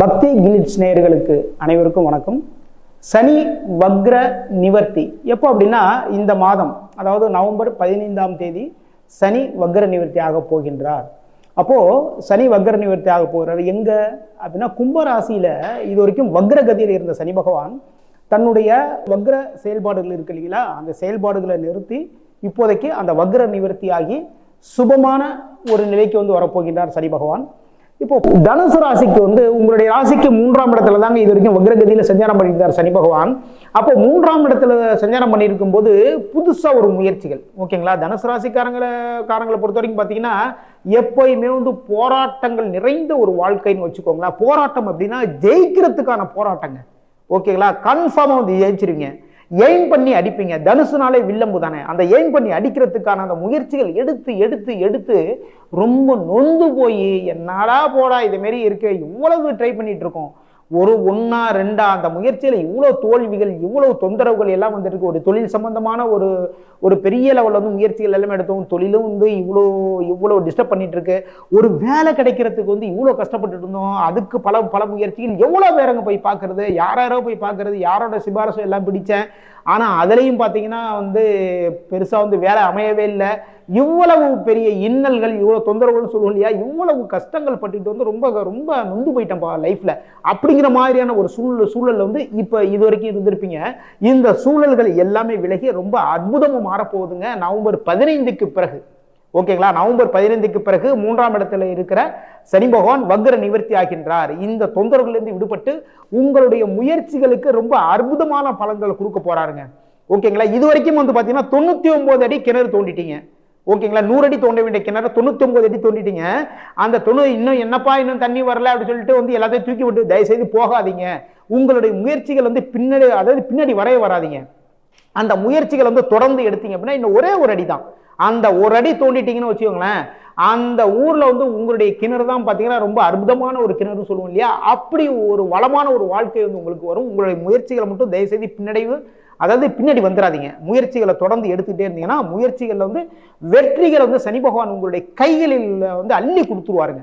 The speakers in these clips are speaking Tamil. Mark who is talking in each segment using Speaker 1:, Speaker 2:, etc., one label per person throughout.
Speaker 1: பக்தி கிலிட்ஸ் நேயர்களுக்கு அனைவருக்கும் வணக்கம். சனி வக்ர நிவர்த்தி. எப்போ அப்படின்னா இந்த மாதம் அதாவது நவம்பர் பதினைந்தாம் தேதி சனி வக்ர நிவர்த்தி ஆக போகின்றார். அப்போது சனி வக்ர நிவர்த்தி ஆக போகிறார். எங்கே அப்படின்னா கும்பராசியில் இது வரைக்கும் வக்ர கதியில் இருந்த சனி பகவான் தன்னுடைய வக்ர செயல்பாடுகள் இருக்கு இல்லைங்களா? அந்த செயல்பாடுகளை நிறுத்தி இப்போதைக்கு அந்த வக்ர நிவர்த்தி ஆகி சுபமான ஒரு நிலைக்கு வந்து வரப்போகின்றார் சனி பகவான். இப்போ தனுசு ராசிக்கு வந்து உங்களுடைய ராசிக்கு மூன்றாம் இடத்துல தாங்க இது வரைக்கும் வக்ரகதியில் சஞ்சாரம் பண்ணியிருந்தார் சனி பகவான். அப்போ மூன்றாம் இடத்துல சஞ்சாரம் பண்ணியிருக்கும் போது புதுசாக ஒரு முயற்சிகள். ஓகேங்களா? தனுசு ராசிக்காரங்களை காரங்களை பொறுத்த வரைக்கும் பார்த்தீங்கன்னா எப்பயுமே வந்து போராட்டங்கள் நிறைந்த ஒரு வாழ்க்கைன்னு வச்சுக்கோங்களேன். போராட்டம் அப்படின்னா ஜெயிக்கிறதுக்கான போராட்டங்க. ஓகேங்களா? கன்ஃபார்மாக வந்து ஜெயிச்சிருவீங்க. எய்ம் பண்ணி அடிப்பீங்க. தனுசுனாலே வில்லம்பு தானே. அந்த எய்ம் பண்ணி அடிக்கிறதுக்கான அந்த முயற்சிகள் எடுத்து எடுத்து எடுத்து ரொம்ப நொந்து போய் என்னடா போடா இதுமாரி இருக்கு இவ்வளவு ட்ரை பண்ணிட்டு இருக்கோம். ஒரு ஒன்றா ரெண்டா அந்த முயற்சியில் இவ்வளோ தோல்விகள் இவ்வளோ தொந்தரவுகள் எல்லாம் வந்துருக்கு ஒரு தொழில் சம்பந்தமான ஒரு ஒரு பெரிய லெவலில் வந்து முயற்சிகள் எல்லாமே எடுத்தோம். தொழிலும் வந்து இவ்வளோ இவ்வளோ டிஸ்டர்ப் பண்ணிட்டு இருக்கு ஒரு வேலை கிடைக்கிறதுக்கு வந்து இவ்வளோ கஷ்டப்பட்டுட்டு இருந்தோம். அதுக்கு பல பல முயற்சிகள். எவ்வளோ பேரங்க போய் பார்க்கறது? யாராரோ போய் பார்க்கறது? யாரோட சிபாரசு எல்லாம் பிடிச்சேன்? ஆனால் அதுலேயும் பார்த்தீங்கன்னா வந்து பெருசாக வந்து வேலை அமையவே இல்லை. இவ்வளவு பெரிய இன்னல்கள் இவ்வளோ தொந்தரவுன்னு சொல்லுவோம் இல்லையா? இவ்வளவு கஷ்டங்கள் பட்டுட்டு வந்து ரொம்ப ரொம்ப நொந்து போயிட்டேன்ப்பா லைஃப்பில் அப்படிங்கிற மாதிரியான ஒரு சூழல் சூழல்ல வந்து இப்போ இது வரைக்கும் இருந்திருப்பீங்க. இந்த சூழல்கள் எல்லாமே விலகி ரொம்ப அற்புதமாக மாறப்போகுதுங்க. நவம்பர் பதினைந்துக்கு பிறகு. ஓகேங்களா? நவம்பர் பதினைந்துக்கு பிறகு மூன்றாம் இடத்துல இருக்கிற சனி பகவான் வக்ர நிவர்த்தி ஆகின்றார். இந்த தொந்தரவுலேருந்து விடுபட்டு உங்களுடைய முயற்சிகளுக்கு ரொம்ப அற்புதமான பலன்களை கொடுக்க போறாருங்க. ஓகேங்களா? இது வரைக்கும் வந்து பார்த்தீங்கன்னா தொண்ணூற்றி ஒம்பது அடி கிணறு தோண்டிட்டீங்க. ஓகேங்களா? நூறு அடி தோண்ட வேண்டிய கிணறு தொண்ணூற்றி ஒம்பது அடி தோண்டிட்டீங்க. அந்த தொண்ணூறு இன்னும் என்னப்பா இன்னும் தண்ணி வரல அப்படின்னு சொல்லிட்டு வந்து எல்லாத்தையும் தூக்கி விட்டு தயவுசெய்து போகாதீங்க. உங்களுடைய முயற்சிகள் வந்து பின்னாடி அதாவது பின்னாடி வரவே வராதீங்க. அந்த முயற்சிகள் வந்து தொடர்ந்து எடுத்தீங்க அப்படின்னா இன்னும் ஒரே ஒரு அடி தான் அந்த ஒரு அடி தோண்டிட்டீங்கன்னு வச்சுக்கோங்களேன் அந்த ஊரில் வந்து உங்களுடைய கிணறு தான் பார்த்தீங்கன்னா ரொம்ப அற்புதமான ஒரு கிணறு சொல்லுவோம் இல்லையா? அப்படி ஒரு வளமான ஒரு வாழ்க்கை வந்து உங்களுக்கு வரும். உங்களுடைய முயற்சிகளை மட்டும் தயவுசெய்து பின்னடைவு அதாவது பின்னாடி வந்துடாதீங்க. முயற்சிகளை தொடர்ந்து எடுத்துக்கிட்டே இருந்தீங்கன்னா முயற்சிகளில் வந்து வெற்றிகளை வந்து சனி பகவான் உங்களுடைய கைகளில் வந்து அள்ளி கொடுத்துருவாருங்க.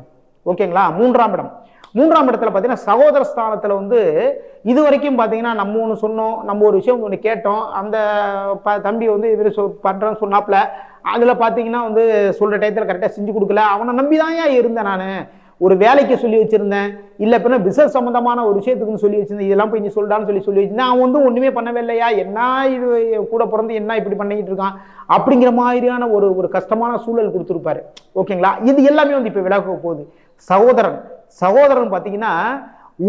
Speaker 1: ஓகேங்களா? மூன்றாம் இடம். மூன்றாம் இடத்துல பார்த்தீங்கன்னா சகோதர ஸ்தானத்தில் வந்து இது வரைக்கும் பார்த்தீங்கன்னா நம்ம ஒன்று சொன்னோம் நம்ம ஒரு விஷயம் ஒன்று கேட்டோம். அந்த ப தம்பி வந்து இது சொ பண்ணுறேன்னு சொன்னாப்புல. அதில் பார்த்தீங்கன்னா வந்து சொல்கிற டயத்தில் கரெக்டாக செஞ்சு கொடுக்கல. அவனை நம்பி தான் இருந்தேன் நான். ஒரு வேலைக்கு சொல்லி வச்சுருந்தேன். இல்லை அப்படின்னா பிசினஸ் சம்மந்தமான ஒரு விஷயத்துக்குன்னு சொல்லி வச்சிருந்தேன். இதெல்லாம் போய் நீ சொல்லிட்டான்னு சொல்லி சொல்லி வச்சிருந்தேன். அவன் வந்து ஒன்றுமே பண்ணவே இல்லையா? என்ன இது கூட பிறந்து என்ன இப்படி பண்ணிக்கிட்டு இருக்கான்? அப்படிங்கிற மாதிரியான ஒரு ஒரு கஷ்டமான சூழல் கொடுத்துருப்பாரு. ஓகேங்களா? இது எல்லாமே வந்து இப்போ விலக போகுது. சகோதரன். சகோதரன் பார்த்தீங்கன்னா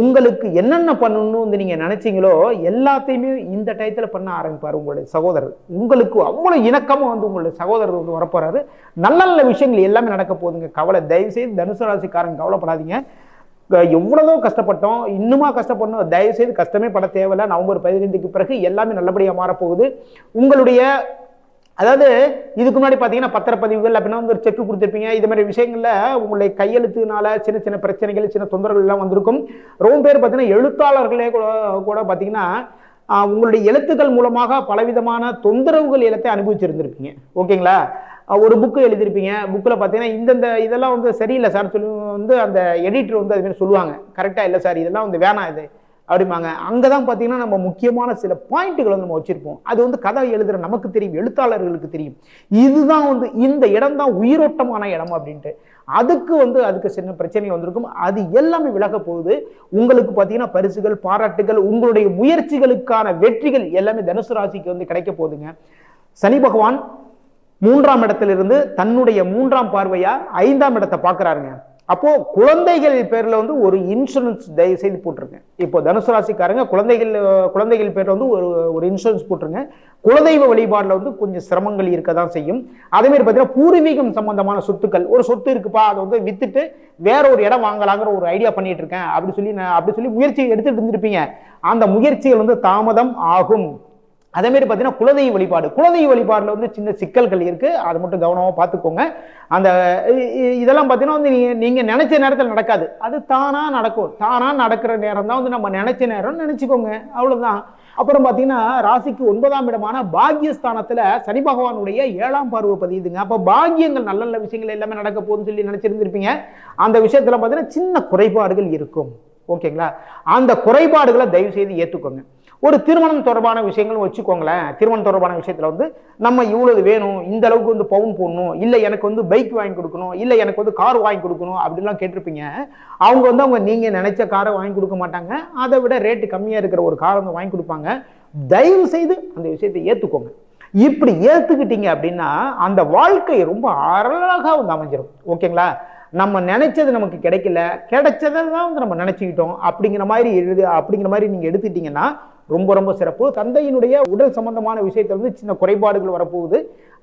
Speaker 1: உங்களுக்கு என்னென்ன பண்ணணும்னு வந்து நீங்கள் நினச்சிங்களோ எல்லாத்தையுமே இந்த டயத்தில் பண்ண ஆரம்பிப்பார் உங்களுடைய சகோதரர். உங்களுக்கு அவ்வளோ இணக்கமாக வந்து உங்களுடைய சகோதரர் வந்து வரப்போகிறாரு நல்ல நல்ல விஷயங்கள் எல்லாமே நடக்க போகுதுங்க. கவலை தயவுசெய்து தனுசு ராசிக்காரங்க கவலைப்படாதீங்க. எவ்வளவோ கஷ்டப்பட்டோம் இன்னுமா கஷ்டப்படணும் தயவுசெய்து கஷ்டமே பட தேவையில்லை. நவம்பர் பதினைந்துக்கு பிறகு எல்லாமே நல்லபடியாக மாறப்போகுது. உங்களுடைய அதாவது இதுக்கு முன்னாடி பார்த்தீங்கன்னா பத்திரப்பதிவுகள் அப்படின்னா வந்து ஒரு செக் கொடுத்துருப்பீங்க. இது மாதிரி விஷயங்களில் உங்களுடைய கையெழுத்துனால சின்ன சின்ன பிரச்சனைகள் சின்ன தொந்தரவுகள்லாம் வந்திருக்கும். ரொம்ப பேர் பார்த்தீங்கன்னா எழுத்தாளர்களே கூட கூட பார்த்தீங்கன்னா உங்களுடைய எழுத்துக்கள் மூலமாக பலவிதமான தொந்தரவுகள் எழுத்தை அனுபவிச்சிருந்திருப்பீங்க. ஓகேங்களா? ஒரு புக்கு எழுதியிருப்பீங்க. புக்கில் பார்த்தீங்கன்னா இந்தந்த இதெல்லாம் வந்து சரியில்லை சார் சொல்லி வந்து அந்த எடிட்டர் வந்து அதுமாரி சொல்லுவாங்க. கரெக்டாக இல்லை சார் இதெல்லாம் வந்து வேணாம் இது அப்படிம்பாங்க. அங்கே தான் பார்த்தீங்கன்னா நம்ம முக்கியமான சில பாயிண்ட்டுகளை வந்து நம்ம வச்சுருப்போம். அது வந்து கதை எழுதுகிற நமக்கு தெரியும் எழுத்தாளர்களுக்கு தெரியும். இதுதான் வந்து இந்த இடம் தான் உயிரோட்டமான இடம் அப்படின்ட்டு. அதுக்கு வந்து அதுக்கு சின்ன பிரச்சனைகள் வந்திருக்கும். அது எல்லாமே விலக போகுது. உங்களுக்கு பார்த்தீங்கன்னா பரிசுகள் பாராட்டுகள் உங்களுடைய முயற்சிகளுக்கான வெற்றிகள் எல்லாமே தனுசு ராசிக்கு வந்து கிடைக்க போகுதுங்க. சனி பகவான் மூன்றாம் இடத்திலிருந்து தன்னுடைய மூன்றாம் பார்வையா ஐந்தாம் இடத்தை பார்க்கறாருங்க. அப்போ குழந்தைகள் பேர்ல வந்து ஒரு இன்சூரன்ஸ் தயவு செய்து போட்டிருங்க. இப்போ தனுசு ராசிக்காரங்க குழந்தைகள் குழந்தைகள் பேர்ல வந்து ஒரு ஒரு இன்சூரன்ஸ் போட்டிருங்க. குலதெய்வ வழிபாடுல வந்து கொஞ்சம் சிரமங்கள் இருக்க தான் செய்யும். அதே மாதிரி பார்த்தீங்கன்னா பூர்வீகம் சம்பந்தமான சொத்துக்கள். ஒரு சொத்து இருக்குப்பா அதை வந்து வித்துட்டு வேற ஒரு இடம் வாங்கலாங்கிற ஒரு ஐடியா பண்ணிட்டு இருக்கேன். அப்படி சொல்லி நான் அப்படி சொல்லி முயற்சி எடுத்துட்டு இருந்திருப்பீங்க. அந்த முயற்சிகள் வந்து தாமதம் ஆகும். அதே மாதிரி பார்த்தீங்கன்னா குலதெய்வ வழிபாடு. குலதெய்வ வழிபாடில் வந்து சின்ன சிக்கல்கள் இருக்குது அதை மட்டும் கவனமாக பார்த்துக்கோங்க அந்த இதெல்லாம் பார்த்தீங்கன்னா வந்து நீங்கள் நீங்கள் நினச்ச நேரத்தில் நடக்காது. அது தானாக நடக்கும். தானாக நடக்கிற நேரம் தான் வந்து நம்ம நினச்ச நேரம் நினச்சிக்கோங்க. அவ்வளோதான் அப்புறம் பார்த்தீங்கன்னா ராசிக்கு ஒன்பதாம் இடமான பாக்யஸ்தானத்தில் சனி பகவானுடைய ஏழாம் பார்வை பதியுதுங்க. அப்போ பாக்கியங்கள் நல்ல நல்ல விஷயங்கள் எல்லாமே நடக்க போகுதுன்னு சொல்லி நினச்சிருந்துருப்பீங்க. அந்த விஷயத்தில் பார்த்தீங்கன்னா சின்ன குறைபாடுகள் இருக்கும். ஓகேங்களா? அந்த குறைபாடுகளை தயவு செய்து ஏற்றுக்கோங்க ஒரு திருமணம் தொடர்பான விஷயங்கள் வச்சுக்கோங்களேன் திருமணம் தொடர்பான விஷயத்தில் வந்து நம்ம இவ்வளவு வேணும் இந்த அளவுக்கு வந்து பவுன் போடணும் இல்லை எனக்கு வந்து பைக் வாங்கி கொடுக்கணும் இல்லை எனக்கு வந்து கார் வாங்கி கொடுக்கணும் அப்படிலாம் கேட்டிருப்பீங்க. அவங்க வந்து அவங்க நீங்கள் நினைச்ச காரை வாங்கி கொடுக்க மாட்டாங்க. அதை விட ரேட்டு கம்மியாக இருக்கிற ஒரு காரை வந்து வாங்கி கொடுப்பாங்க. தயவு செய்து அந்த விஷயத்தை ஏற்றுக்கோங்க இப்படி ஏற்றுக்கிட்டீங்க அப்படின்னா அந்த வாழ்க்கை ரொம்ப அழகா வந்து அமைஞ்சிடும் ஓகேங்களா? நம்ம நினைச்சது நமக்கு கிடைக்கல கிடைச்சதை தான் வந்து நம்ம நினைச்சுக்கிட்டோம். அப்படிங்கிற மாதிரி எழுது அப்படிங்கிற மாதிரி நீங்க எடுத்துட்டீங்கன்னா ரொம்ப ரொம்ப சிறப்பு. தந்தையினுடைய உடல் சம்பந்தமான விஷயத்துல வந்து சின்ன குறைபாடுகள் வரப்போகுது.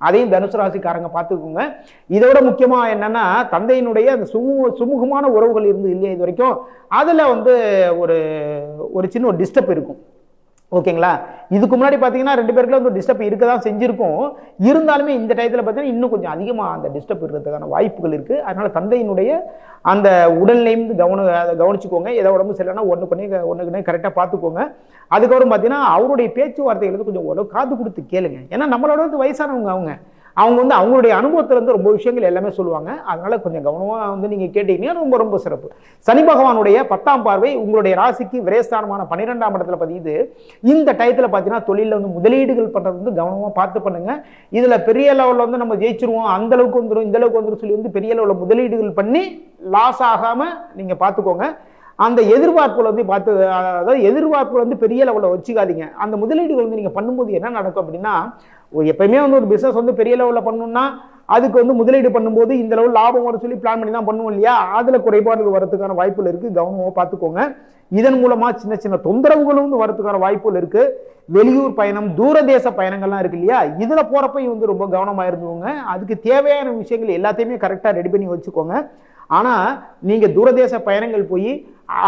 Speaker 1: அதையும் தனுசு ராசிக்காரங்க பார்த்துக்கோங்க. இதோட முக்கியமாக என்னன்னா தந்தையினுடைய அந்த சுமு சுமூகமான உறவுகள் இருந்து இல்லையா இது வரைக்கும் அதில் வந்து ஒரு ஒரு சின்ன ஒரு டிஸ்டர்ப் இருக்கும். ஓகேங்களா? இதுக்கு முன்னாடி பார்த்தீங்கன்னா ரெண்டு பேருக்குள்ள வந்து டிஸ்டர்ப் இருக்க தான் செஞ்சுருக்கோம். இருந்தாலுமே இந்த டயத்தில் பார்த்தீங்கன்னா இன்னும் கொஞ்சம் அதிகமாக அந்த டிஸ்டர்ப் இருக்கிறதுக்கான வாய்ப்புகள் இருக்குது அதனால் தந்தையினுடைய அந்த உடல்நிலையும் கவன அதை கவனிச்சுக்கோங்க. ஏதோ உடம்பு சரியில்லைனா ஒன்று பண்ணி ஒன்றுக்குனே கரெக்டாக பார்த்துக்கோங்க அதுக்கப்புறம் பார்த்தீங்கன்னா அவருடைய பேச்சுவார்த்தைகள் கொஞ்சம் ஓரளவு காது கொடுத்து கேளுங்க. ஏன்னா நம்மளோட வந்து வயசானவங்க அவங்க. அவங்க வந்து அவங்களுடைய அனுபவத்திலேருந்து ரொம்ப விஷயங்கள் எல்லாமே சொல்லுவாங்க. அதனால் கொஞ்சம் கவனமாக வந்து நீங்கள் கேட்டீங்கன்னா ரொம்ப ரொம்ப சிறப்பு. சனி பகவானுடைய பத்தாம் பார்வை உங்களுடைய ராசிக்கு விரேஸ்தானமான பன்னிரெண்டாம் இடத்துல பதியுது. இந்த டயத்தில் பார்த்தீங்கன்னா தொழிலில் வந்து முதலீடுகள் பண்ணுறது வந்து கவனமாக பார்த்து பண்ணுங்க. இதில் பெரிய லெவலில் வந்து நம்ம ஜெயிச்சிருவோம். அந்த அளவுக்கு வந்துடும் இந்த அளவுக்கு வந்துடும் சொல்லி வந்து பெரிய லெவலில் முதலீடுகள் பண்ணி லாஸ் ஆகாமல் நீங்கள் பார்த்துக்கோங்க அந்த எதிர்பார்ப்புல வந்து பார்த்து அதாவது எதிர்பார்ப்புல வந்து பெரிய லெவலில் வச்சுக்காதீங்க. அந்த முதலீடுகள் வந்து நீங்கள் பண்ணும்போது என்ன நடக்கும் அப்படின்னா எப்பயுமே வந்து ஒரு பிஸ்னஸ் வந்து பெரிய லெவலில் பண்ணணும்னா அதுக்கு வந்து முதலீடு பண்ணும்போது இந்த லெவல் லாபம் வர சொல்லி பிளான் பண்ணி தான் பண்ணுவோம் இல்லையா? அதில் குறைபாடுகள் வரதுக்கான வாய்ப்புகள் இருக்குது கவனமாக பார்த்துக்கோங்க. இதன் மூலமாக சின்ன சின்ன தொந்தரவுகளும் வந்து வரதுக்கான வாய்ப்புகள் இருக்குது வெளியூர் பயணம் தூரதேச பயணங்கள்லாம் இருக்கு இல்லையா? இதில் போகிறப்ப வந்து ரொம்ப கவனமாக இருந்துக்கோங்க. அதுக்கு தேவையான விஷயங்கள் எல்லாத்தையுமே கரெக்டாக ரெடி பண்ணி வச்சுக்கோங்க. ஆனால் நீங்கள் தூரதேச பயணங்கள் போய்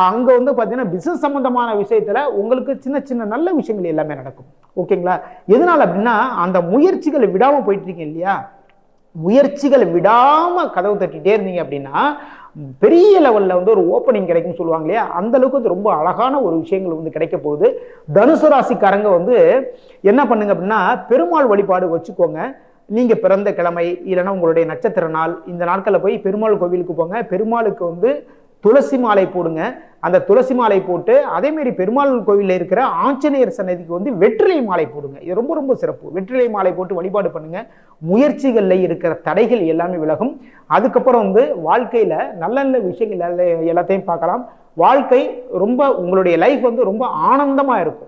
Speaker 1: அங்கே வந்து பார்த்தீங்கன்னா பிஸ்னஸ் சம்மந்தமான விஷயத்தில் உங்களுக்கு சின்ன சின்ன நல்ல விஷயங்கள் எல்லாமே நடக்கும். ஓகேங்களா? எதனால் அப்படின்னா அந்த முயற்சிகளை விடாமல் போயிட்டுருக்கீங்க இல்லையா? முயற்சிகளை விடாமல் கதவு தட்டிகிட்டே இருந்தீங்க அப்படின்னா பெரிய லெவலில் வந்து ஒரு ஓப்பனிங் கிடைக்கும்னு சொல்லுவாங்க இல்லையா? அந்த அளவுக்கு வந்து ரொம்ப அழகான ஒரு விஷயங்கள் வந்து கிடைக்க போகுது. தனுசு ராசிக்காரங்க வந்து என்ன பண்ணுங்க அப்படின்னா பெருமாள் வழிபாடு வச்சுக்கோங்க. நீங்கள் பிறந்த கிழமை இல்லைன்னா உங்களுடைய நட்சத்திர நாள் இந்த நாட்களில் போய் பெருமாள் கோவிலுக்கு போங்க. பெருமாளுக்கு வந்து துளசி மாலை போடுங்க. அந்த துளசி மாலை போட்டு அதேமாரி பெருமாள் கோவிலில் இருக்கிற ஆஞ்சநேயர் சன்னதிக்கு வந்து வெற்றிலை மாலை போடுங்க. இது ரொம்ப ரொம்ப சிறப்பு. வெற்றிலை மாலை போட்டு வழிபாடு பண்ணுங்க. முயற்சிகளில் இருக்கிற தடைகள் எல்லாமே விலகும். அதுக்கப்புறம் வந்து வாழ்க்கையில் நல்ல நல்ல விஷயங்கள் எல்லாத்தையும் பார்க்கலாம். வாழ்க்கை ரொம்ப உங்களுடைய லைஃப் வந்து ரொம்ப ஆனந்தமாக இருக்கும்.